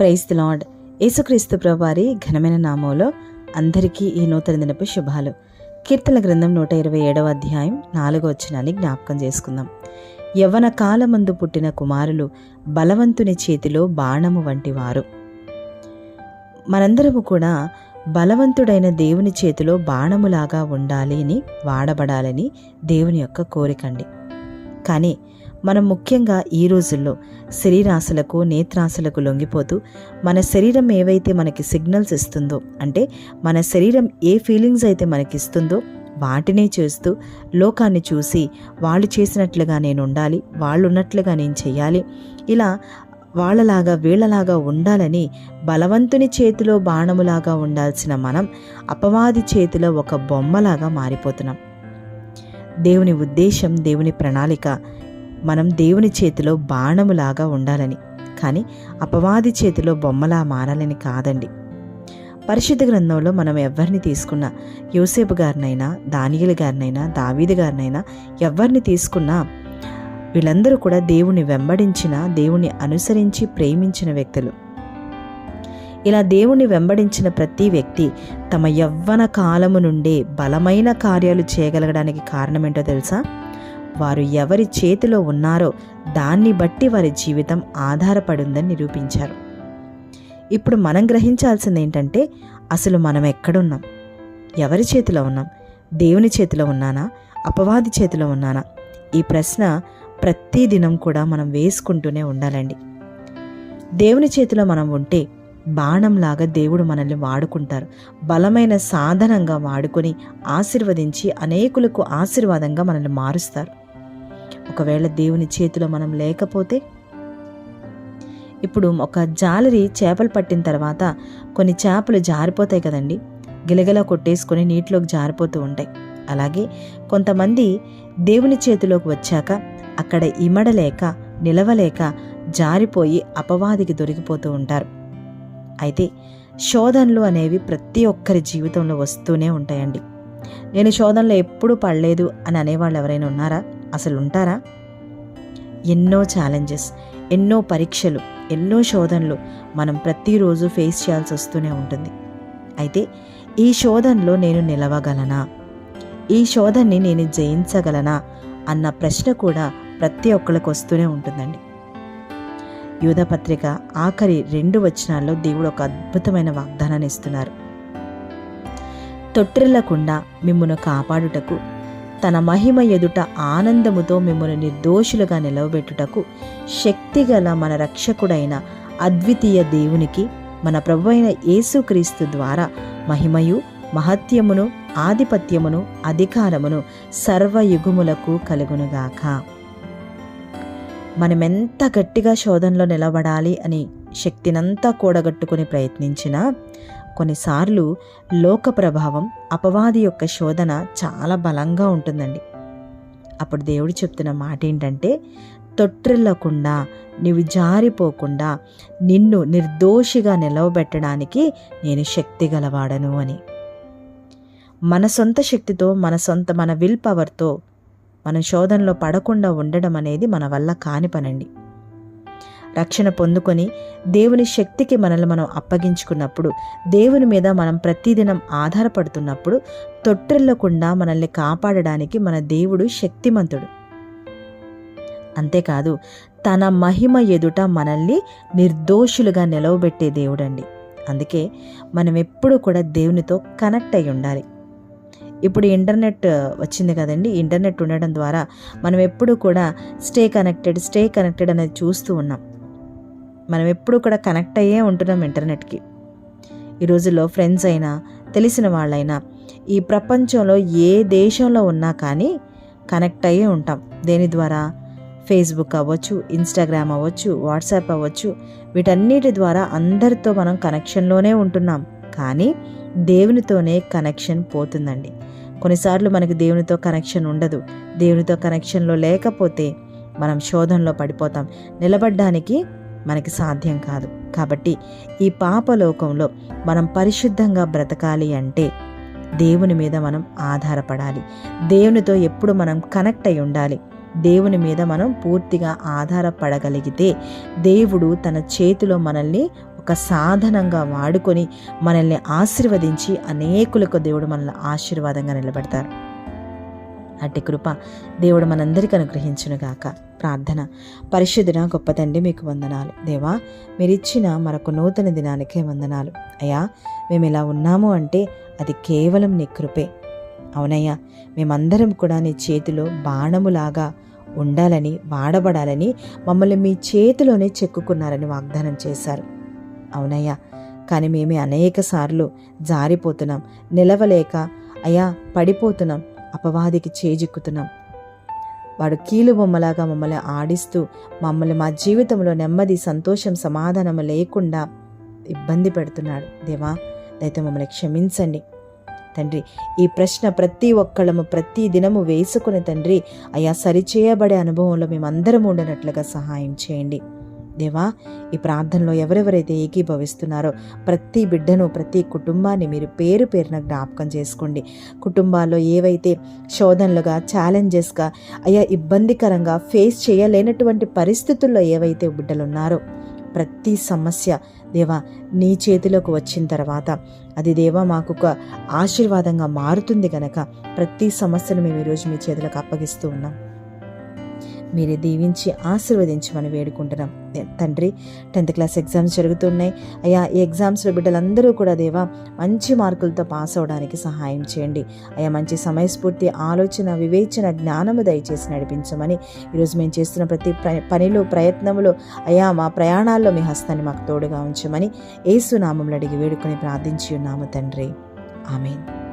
Praise the lord. యేసుక్రీస్తు ప్రభువారి ఘనమైన నామంలో అందరికీ ఈ నూతన దినపు శుభాలు. కీర్తన గ్రంథం నూట ఇరవై ఏడవ అధ్యాయం నాలుగో వచ్చినాన్ని జ్ఞాపకం చేసుకుందాం. యవ్వన కాలమందు పుట్టిన కుమారులు బలవంతుని చేతిలో బాణము వంటి వారు మనందరము కూడా బలవంతుడైన దేవుని చేతిలో బాణములాగా ఉండాలి అని వాడబడాలని దేవుని యొక్క కోరికండి కానీ మనం ముఖ్యంగా ఈ రోజుల్లో శరీరాశలకు నేత్రాశలకు లొంగిపోతూ మన శరీరం ఏవైతే మనకి సిగ్నల్స్ ఇస్తుందో అంటే మన శరీరం ఏ ఫీలింగ్స్ అయితే మనకి ఇస్తుందో వాటినే చేస్తూ లోకాన్ని చూసి వాళ్ళు చేసినట్లుగా నేను ఉండాలి వాళ్ళు ఉన్నట్లుగా నేను చేయాలి ఇలా వాళ్ళలాగా వీళ్ళలాగా ఉండాలని బలవంతుని చేతిలో బాణములాగా ఉండాల్సిన మనం అపవాది చేతిలో ఒక బొమ్మలాగా మారిపోతున్నాం. దేవుని ఉద్దేశం దేవుని ప్రణాళిక మనం దేవుని చేతిలో బాణములాగా ఉండాలని కానీ అపవాది చేతిలో బొమ్మలా మారాలని కాదండి. పరిశుద్ధ గ్రంథంలో మనం ఎవరిని తీసుకున్నా యోసేపు గారినైనా దానియలు గారినైనా దావీది గారినైనా ఎవరిని తీసుకున్నా వీళ్ళందరూ కూడా దేవుని వెంబడించిన దేవుని అనుసరించి ప్రేమించిన వ్యక్తులు. ఇలా దేవుని వెంబడించిన ప్రతి వ్యక్తి తమ యవ్వన కాలము నుండే బలమైన కార్యాలు చేయగలగడానికి కారణమేంటో తెలుసా? వారు ఎవరి చేతిలో ఉన్నారో దాన్ని బట్టి వారి జీవితం ఆధారపడిందని నిరూపించారు. ఇప్పుడు మనం గ్రహించాల్సింది ఏంటంటే అసలు మనం ఎక్కడున్నాం? ఎవరి చేతిలో ఉన్నాం? దేవుని చేతిలో ఉన్నానా? అపవాది చేతిలో ఉన్నానా? ఈ ప్రశ్న ప్రతి దినం కూడా మనం వేసుకుంటూనే ఉండాలండి. దేవుని చేతిలో మనం ఉంటే బాణంలాగా దేవుడు మనల్ని వాడుకుంటారు. బలమైన సాధనంగా వాడుకొని ఆశీర్వదించి అనేకులకు ఆశీర్వాదంగా మనల్ని మారుస్తారు. ఒకవేళ దేవుని చేతిలో మనం లేకపోతే ఇప్పుడు ఒక జాలరి చేపలు పట్టిన తర్వాత కొన్ని చేపలు జారిపోతాయి కదండి. గిలగిలా కొట్టేసుకొని నీటిలోకి జారిపోతూ ఉంటాయి. అలాగే కొంతమంది దేవుని చేతిలోకి వచ్చాక అక్కడ ఇమడలేక నిలవలేక జారిపోయి అపవాదికి దొరికిపోతూ ఉంటారు. అయితే శోధనలు అనేవి ప్రతి ఒక్కరి జీవితంలో వస్తూనే ఉంటాయండి. నేను శోధనలో ఎప్పుడూ పడలేదు అని అనేవాళ్ళు ఎవరైనా ఉన్నారా? అసలు ఉంటారా ఎన్నో ఛాలెంజెస్ ఎన్నో పరీక్షలు ఎన్నో శోధనలు మనం ప్రతిరోజు ఫేస్ చేయాల్సి వస్తూనే ఉంటుంది. అయితే ఈ శోధనలో నేను నిలవగలనా? ఈ శోధనని నేను జయించగలనా? అన్న ప్రశ్న కూడా ప్రతి ఒక్కరికి వస్తూనే ఉంటుందండి యూధపత్రిక ఆఖరి రెండు వచనాల్లో దేవుడు ఒక అద్భుతమైన వాగ్దానాన్ని ఇస్తున్నారు. తొట్టిల్లకుండా మిమ్మను కాపాడుటకు తన మహిమ ఎదుట ఆనందముతో మిమ్మల్ని నిర్దోషులుగా నిలవబెట్టుటకు శక్తిగల మన రక్షకుడైన అద్వితీయ దేవునికి మన ప్రభు అయిన యేసుక్రీస్తు ద్వారా మహిమయు మహత్యమును ఆధిపత్యమును అధికారమును సర్వయుగములకు కలుగునుగాక. మనమెంత గట్టిగా శోధనలో నిలబడాలి అని శక్తినంతా కూడగట్టుకుని ప్రయత్నించినా కొన్నిసార్లు లోక ప్రభావం అపవాది యొక్క శోధన చాలా బలంగా ఉంటుందండి. అప్పుడు దేవుడు చెప్తున్న మాట ఏంటంటే తొట్టిల్లకుండా నీవు జారిపోకుండా నిన్ను నిర్దోషిగా నిలవబెట్టడానికి నేను శక్తి గలవాడను అని. మన సొంత శక్తితో మన సొంత మన విల్ పవర్తో మనం శోధనలో పడకుండా ఉండడం అనేది మన వల్ల కాని పనండి. రక్షణ పొందుకొని దేవుని శక్తికి మనల్ని మనం అప్పగించుకున్నప్పుడు దేవుని మీద మనం ప్రతిదినం ఆధారపడుతున్నప్పుడు తొట్టిల్లకుండా మనల్ని కాపాడడానికి మన దేవుడు శక్తిమంతుడు. అంతేకాదు తన మహిమ ఎదుట మనల్ని నిర్దోషులుగా నిలవబెట్టే దేవుడండి. అందుకే మనం ఎప్పుడూ కూడా దేవునితో కనెక్ట్ అయి ఉండాలి. ఇప్పుడు ఇంటర్నెట్ వచ్చింది కదండి ఇంటర్నెట్ ఉండడం ద్వారా మనం ఎప్పుడు కూడా స్టే కనెక్టెడ్ స్టే కనెక్టెడ్ అనేది చూస్తూ ఉన్నాం. మనం ఎప్పుడు కూడా కనెక్ట్ అయ్యే ఉంటున్నాం ఇంటర్నెట్కి. ఈ రోజుల్లో ఫ్రెండ్స్ అయినా తెలిసిన వాళ్ళైనా ఈ ప్రపంచంలో ఏ దేశంలో ఉన్నా కానీ కనెక్ట్ అయ్యే ఉంటాం. దేని ద్వారా? ఫేస్బుక్ అవ్వచ్చు ఇన్స్టాగ్రామ్ అవ్వచ్చు వాట్సాప్ అవ్వచ్చు వీటన్నిటి ద్వారా అందరితో మనం కనెక్షన్లోనే ఉంటున్నాం. కానీ దేవునితోనే కనెక్షన్ పోతుందండి. కొన్నిసార్లు మనకి దేవునితో కనెక్షన్ ఉండదు. దేవునితో కనెక్షన్లో లేకపోతే మనం శోధనలో పడిపోతాం. నిలబడ్డానికి మనకి సాధ్యం కాదు. కాబట్టి ఈ పాపలోకంలో మనం పరిశుద్ధంగా బ్రతకాలి అంటే దేవుని మీద మనం ఆధారపడాలి. దేవునితో ఎప్పుడు మనం కనెక్ట్ అయి ఉండాలి. దేవుని మీద మనం పూర్తిగా ఆధారపడగలిగితే దేవుడు తన చేతిలో మనల్ని ఒక సాధనంగా వాడుకొని మనల్ని ఆశీర్వదించి అనేకులకు దేవుడు మనల్ని ఆశీర్వాదంగా నిలబెడతారు. అట్టి కృప దేవుడు మనందరికీ అనుగ్రహించునుగాక. ప్రార్థన. పరిశుద్ధున గొప్ప తండ్రి మీకు వందనాలు. దేవా మీరిచ్చిన మరొక నూతన దినానికే వందనాలు. అయ్యా మేము ఇలా ఉన్నాము అంటే అది కేవలం నీ కృపే. అవునయ్యా మేమందరం కూడా నీ చేతిలో బాణములాగా ఉండాలని వాడబడాలని మమ్మల్ని మీ చేతిలోనే చెక్కుకున్నారని వాగ్దానం చేశారు. అవునయ్యా కానీ మేమే అనేక సార్లు జారిపోతున్నాం నిలవలేక అయ్యా పడిపోతున్నాం. అపవాదికి చేజిక్కుతున్నాం. వాడు కీలు బొమ్మలాగా మమ్మల్ని ఆడిస్తూ మమ్మల్ని మా జీవితంలో నెమ్మది సంతోషం సమాధానం లేకుండా ఇబ్బంది పెడుతున్నాడు. దేవా దయతో మమ్మల్ని క్షమించండి. తండ్రి ఈ ప్రశ్న ప్రతి ఒక్కళ్ళము ప్రతి దినము వేసుకుని తండ్రి అయా సరిచేయబడే అనుభవంలో మేమందరం ఉండనట్లుగా సహాయం చేయండి. దేవా ఈ ప్రార్థనలో ఎవరెవరైతే ఏకీభవిస్తున్నారో ప్రతి బిడ్డను ప్రతి కుటుంబాన్ని మీరు పేరు పేరున జ్ఞాపకం చేసుకోండి. కుటుంబాల్లో ఏవైతే శోధనలుగా ఛాలెంజెస్గా అయా ఇబ్బందికరంగా ఫేస్ చేయలేనటువంటి పరిస్థితుల్లో ఏవైతే బిడ్డలు ఉన్నారో ప్రతి సమస్య దేవా నీ చేతిలోకి వచ్చిన తర్వాత అది దేవా మాకు ఒక ఆశీర్వాదంగా మారుతుంది గనక ప్రతి సమస్యను మేము ఈరోజు మీ చేతులకు అప్పగిస్తూ ఉన్నాం. మీరే దీవించి ఆశీర్వదించమని వేడుకుంటున్నాం. తండ్రి టెన్త్ క్లాస్ ఎగ్జామ్స్ జరుగుతున్నాయి. అయ్యా ఈ ఎగ్జామ్స్లో బిడ్డలందరూ కూడా దేవా మంచి మార్కులతో పాస్ అవడానికి సహాయం చేయండి. అయ్యా మంచి సమయస్ఫూర్తి ఆలోచన వివేచన జ్ఞానము దయచేసి నడిపించమని ఈరోజు మేము చేస్తున్న ప్రతి ప్ర- పనిలో ప్రయత్నములో అయ్యా మా ప్రయాణాల్లో మీ హస్తాన్ని మాకు తోడుగా ఉంచమని ఏసునామంలో అడిగి వేడుకొని ప్రార్థించి ఉన్నాము తండ్రి. ఆమెన్.